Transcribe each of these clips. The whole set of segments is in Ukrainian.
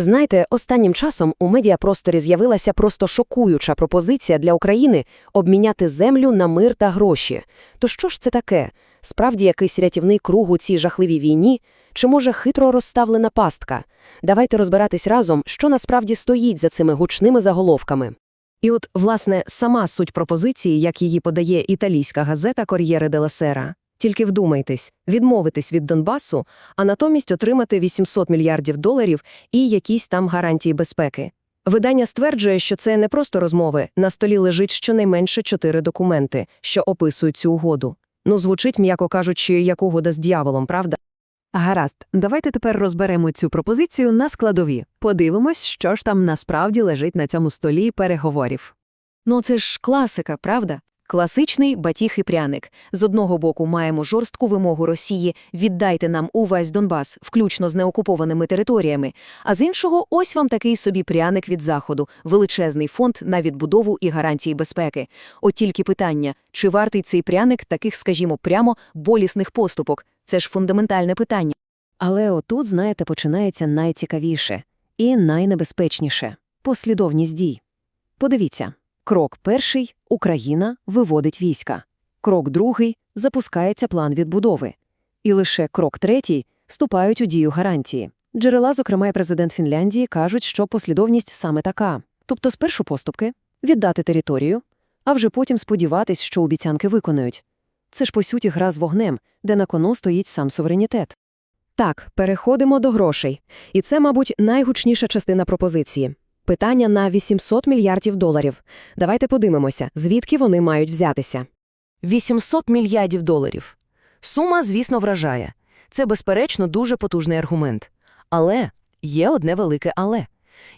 Знаєте, останнім часом у медіапросторі з'явилася просто шокуюча пропозиція для України обміняти землю на мир та гроші. То що ж це таке? Справді якийсь рятівний круг у цій жахливій війні? Чи може хитро розставлена пастка? Давайте розбиратись разом, що насправді стоїть за цими гучними заголовками. І от, власне, сама суть пропозиції, як її подає італійська газета «Кор'єре де ла Сера». Тільки вдумайтесь, відмовитись від Донбасу, а натомість отримати 800 мільярдів доларів і якісь там гарантії безпеки. Видання стверджує, що це не просто розмови, на столі лежить щонайменше чотири документи, що описують цю угоду. Ну, звучить, м'яко кажучи, як угода з дьяволом, правда? Гаразд, давайте тепер розберемо цю пропозицію на складові. Подивимось, що ж там насправді лежить на цьому столі переговорів. Ну, це ж класика, правда? Класичний батіг і пряник. З одного боку маємо жорстку вимогу Росії «віддайте нам увесь Донбас, включно з неокупованими територіями», а з іншого ось вам такий собі пряник від Заходу, величезний фонд на відбудову і гарантії безпеки. От тільки питання, чи вартий цей пряник таких, скажімо, прямо болісних поступок? Це ж фундаментальне питання. Але отут, знаєте, починається найцікавіше і найнебезпечніше – послідовність дій. Подивіться. Крок перший – Україна виводить війська. Крок другий – запускається план відбудови. І лише крок третій – вступають у дію гарантії. Джерела, зокрема і президент Фінляндії, кажуть, що послідовність саме така. Тобто спершу поступки, віддати територію, а вже потім сподіватись, що обіцянки виконують. Це ж, по суті, гра з вогнем, де на кону стоїть сам суверенітет. Так, переходимо до грошей. І це, мабуть, найгучніша частина пропозиції. Питання на 800 мільярдів доларів. Давайте подивимося, звідки вони мають взятися. 800 мільярдів доларів. Сума, звісно, вражає. Це, безперечно, дуже потужний аргумент. Але є одне велике але.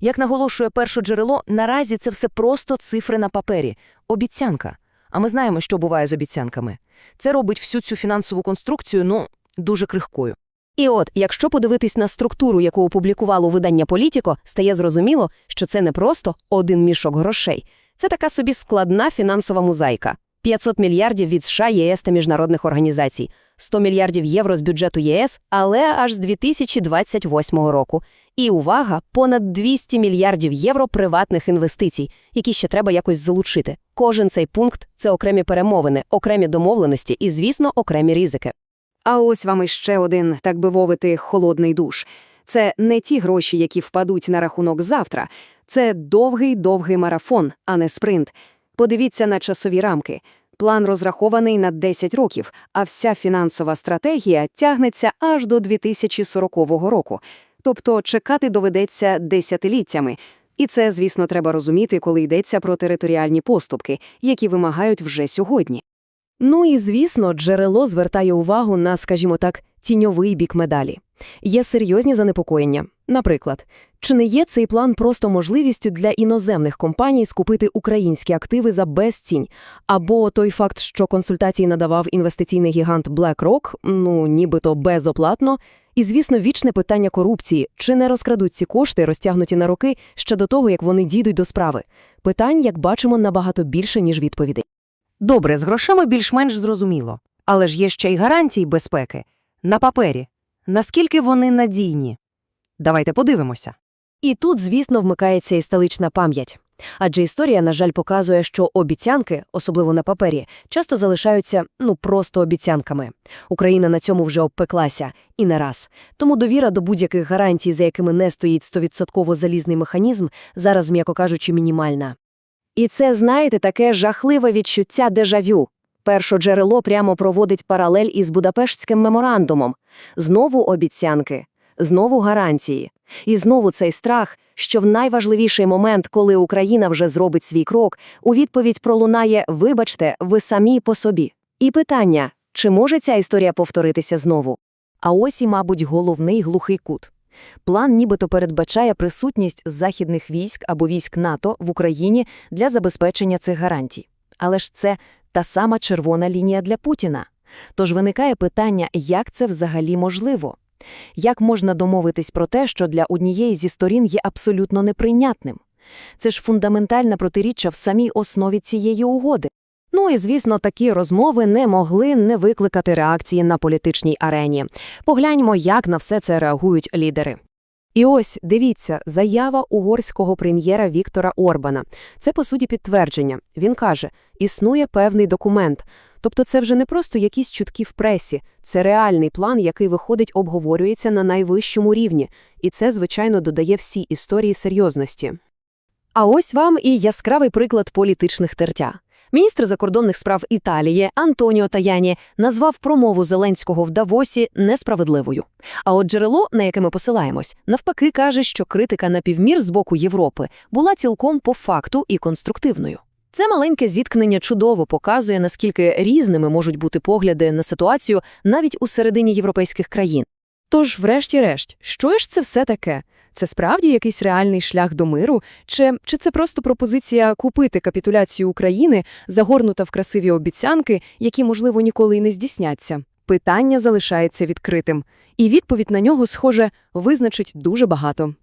Як наголошує перше джерело, наразі це все просто цифри на папері, обіцянка. А ми знаємо, що буває з обіцянками. Це робить всю цю фінансову конструкцію, ну, дуже крихкою. І от, якщо подивитись на структуру, яку опублікувало видання Політіко, стає зрозуміло, що це не просто один мішок грошей. Це така собі складна фінансова мозаїка. 500 мільярдів від США, ЄС та міжнародних організацій, 100 мільярдів євро з бюджету ЄС, але аж з 2028 року. І, увага, понад 200 мільярдів євро приватних інвестицій, які ще треба якось залучити. Кожен цей пункт – це окремі перемовини, окремі домовленості і, звісно, окремі ризики. А ось вам іще один, так би мовити, холодний душ. Це не ті гроші, які впадуть на рахунок завтра. Це довгий-довгий марафон, а не спринт. Подивіться на часові рамки. План розрахований на 10 років, а вся фінансова стратегія тягнеться аж до 2040 року. Тобто чекати доведеться десятиліттями. І це, звісно, треба розуміти, коли йдеться про територіальні поступки, які вимагають вже сьогодні. Ну і, звісно, джерело звертає увагу на, скажімо так, тіньовий бік медалі. Є серйозні занепокоєння. Наприклад, чи не є цей план просто можливістю для іноземних компаній скупити українські активи за безцінь? Або той факт, що консультації надавав інвестиційний гігант BlackRock, ну, нібито безоплатно, і, звісно, вічне питання корупції, чи не розкрадуть ці кошти, розтягнуті на роки, ще до того, як вони дійдуть до справи. Питань, як бачимо, набагато більше, ніж відповідей. Добре, з грошима більш-менш зрозуміло. Але ж є ще й гарантії безпеки. На папері. Наскільки вони надійні? Давайте подивимося. І тут, звісно, вмикається і столична пам'ять. Адже історія, на жаль, показує, що обіцянки, особливо на папері, часто залишаються ну просто обіцянками. Україна на цьому вже обпеклася і не раз. Тому довіра до будь-яких гарантій, за якими не стоїть стовідсотково залізний механізм, зараз, м'яко кажучи, мінімальна. І це, знаєте, таке жахливе відчуття дежавю. Перше джерело прямо проводить паралель із Будапештським меморандумом. Знову обіцянки, знову гарантії. І знову цей страх, що в найважливіший момент, коли Україна вже зробить свій крок, у відповідь пролунає «Вибачте, ви самі по собі». І питання, чи може ця історія повторитися знову? А ось і, мабуть, головний глухий кут. План нібито передбачає присутність західних військ або військ НАТО в Україні для забезпечення цих гарантій. Але ж це та сама червона лінія для Путіна. Тож виникає питання, як це взагалі можливо? Як можна домовитись про те, що для однієї зі сторін є абсолютно неприйнятним? Це ж фундаментальна протиріччя в самій основі цієї угоди. Ну і, звісно, такі розмови не могли не викликати реакції на політичній арені. Погляньмо, як на все це реагують лідери. І ось, дивіться, заява угорського прем'єра Віктора Орбана. Це, по суті, підтвердження. Він каже, існує певний документ. Тобто це вже не просто якісь чутки в пресі, це реальний план, який виходить, обговорюється на найвищому рівні. І це, звичайно, додає всій історії серйозності. А ось вам і яскравий приклад політичних тертя. Міністр закордонних справ Італії Антоніо Таяні назвав промову Зеленського в Давосі несправедливою. А от джерело, на яке ми посилаємось, навпаки каже, що критика на півмір з боку Європи була цілком по факту і конструктивною. Це маленьке зіткнення чудово показує, наскільки різними можуть бути погляди на ситуацію навіть у середині європейських країн. Тож, врешті-решт, що ж це все таке? Це справді якийсь реальний шлях до миру? Чи, чи це просто пропозиція купити капітуляцію України, загорнута в красиві обіцянки, які, можливо, ніколи й не здійсняться? Питання залишається відкритим. І відповідь на нього, схоже, визначить дуже багато.